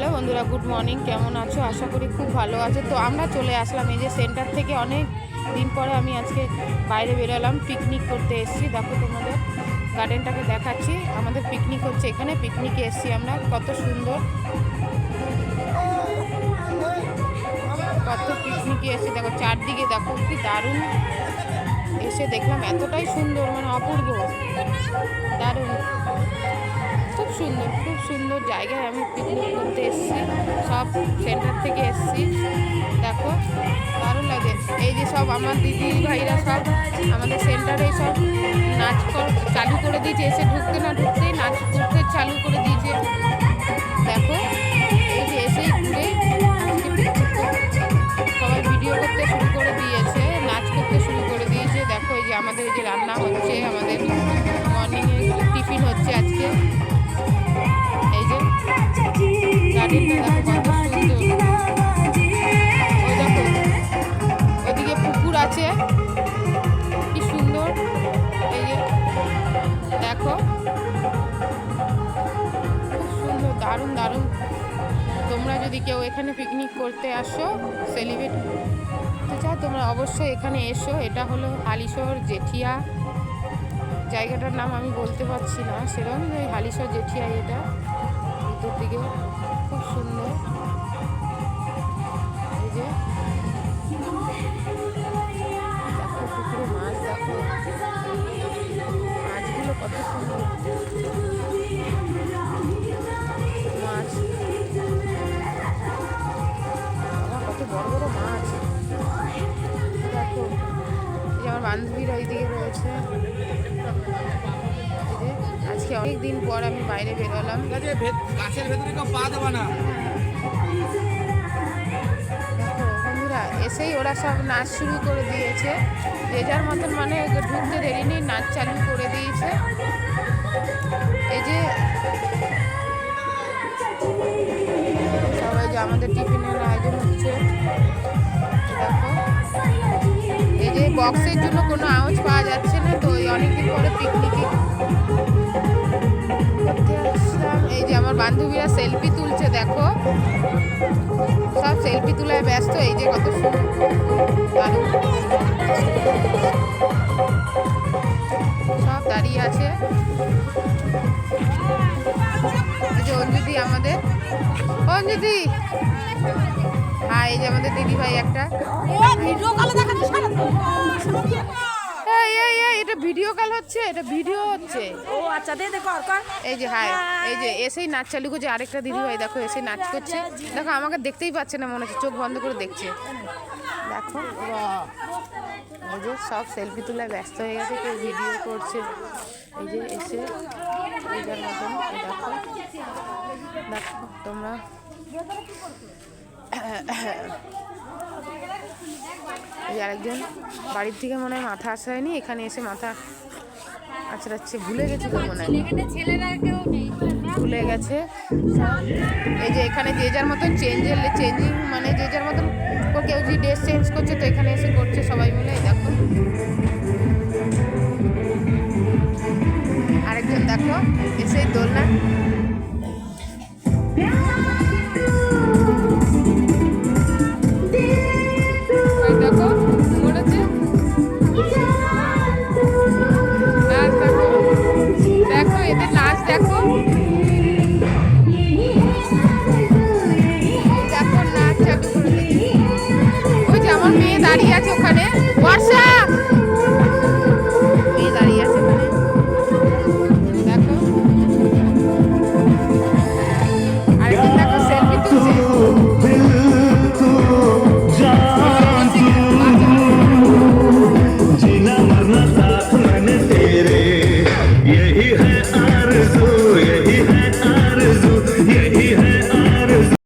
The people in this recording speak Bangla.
হ্যালো বন্ধুরা, গুড মর্নিং। কেমন আছো? আশা করি খুব ভালো আছো। তো আমরা চলে আসলাম এই যে সেন্টার থেকে। অনেক দিন পরে আমি আজকে বাইরে বেরোলাম পিকনিক করতে এসেছি। দেখো তোমাদের গার্ডেনটাকে দেখাচ্ছি। আমাদের পিকনিক হচ্ছে এখানে। পিকনিকে এসেছি আমরা। কত সুন্দর। কত পিকনিকে এসে দেখো চারদিকে দেখো কি দারুণ এসে দেখলাম। এতটাই সুন্দর মানে অপূর্ব। দারুণ। খুব সুন্দর খুব সুন্দর জায়গায় আমি পিকনিক করতে এসেছি। সব সেন্টার থেকে এসেছি। দেখো, দারুণ লাগে। এই যে সব আমার দিদি, ভাইরা সব আমাদের সেন্টারে সব নাচ চালু করে দিয়েছে। এসে ঢুকতে না ঢুকতেই নাচ করতে চালু করে তোমরা যদি কেউ এখানে পিকনিক করতে আসো সেলিব্রেট করতে চাও, তোমরা অবশ্যই এখানে এসো। এটা হলো হালিশহর জেঠিয়া। জায়গাটার নাম আমি বলতে পারছি না। সেরকম ওই হালিশহর জেঠিয়া এটা। ভিতর দিকে। খুব সুন্দর। আমার বান্ধবীরা ওইদিকে রয়েছে। আজকে অনেক দিন পর আমি বাইরে বেরোলাম। গাছের ভেতরে পা দেবা না। বন্ধুরা এসেই ওরা সব নাচ শুরু করে দিয়েছে। যে যার মতন মানে ঢুকতে দেরি নেই নাচ চালু করে দিয়েছে। এই যে সবাই যে আমাদের টিফিনের আয়োজন হচ্ছে। বক্সের জন্য কোনো আওয়াজ পাওয়া যাচ্ছে না, তো অনেকদিন পরে পিকনিকে এই যে আমার বান্ধবীরা সেলফি তুলছে, দেখো। সব সেলফি তোলায় ব্যস্ত, এই যে কত। সব দাঁড়িয়ে আছে। অঞ্জুদি আমাদের। অঞ্জুদি! হ্যাঁ এই যে আমাদের দিদি ভাই একটা। এটা ভিডিও কল হচ্ছে এটা ভিডিও হচ্ছে। ও আচ্ছা দে দে কর কর। এই যে হাই এই যে এসেই নাচ চালু করছে আরেকটা দিদি ভাই দেখো এসে নাচ করছে। দেখো আমাকে দেখতেই পাচ্ছে না মনে হচ্ছে চোখ বন্ধ করে দেখছে। দেখো এই যে সব সেলফি তোলায় ব্যস্ত হয়ে গেছে কেউ ভিডিও করছে। এই যে এসে এই মতন দেখো দেখো তোমরা এই যে আরেকজন বাড়ির থেকে মনে হয় মাথা আসা হয়নি এখানে এসে মাথা আছড়াচ্ছে ভুলে গেছে তো মনে হয়। ভুলে গেছে। এই যে এখানে যে যার মতন চেঞ্জের চেঞ্জিং মানে যে যার মতন কেউ যদি ড্রেস চেঞ্জ করছে তো এখানে এসে করছে সবাই মিলে দেখো। আরেকজন দেখো এসে দোলনা নাকি ওখানে হোয়াটসঅ্যাপ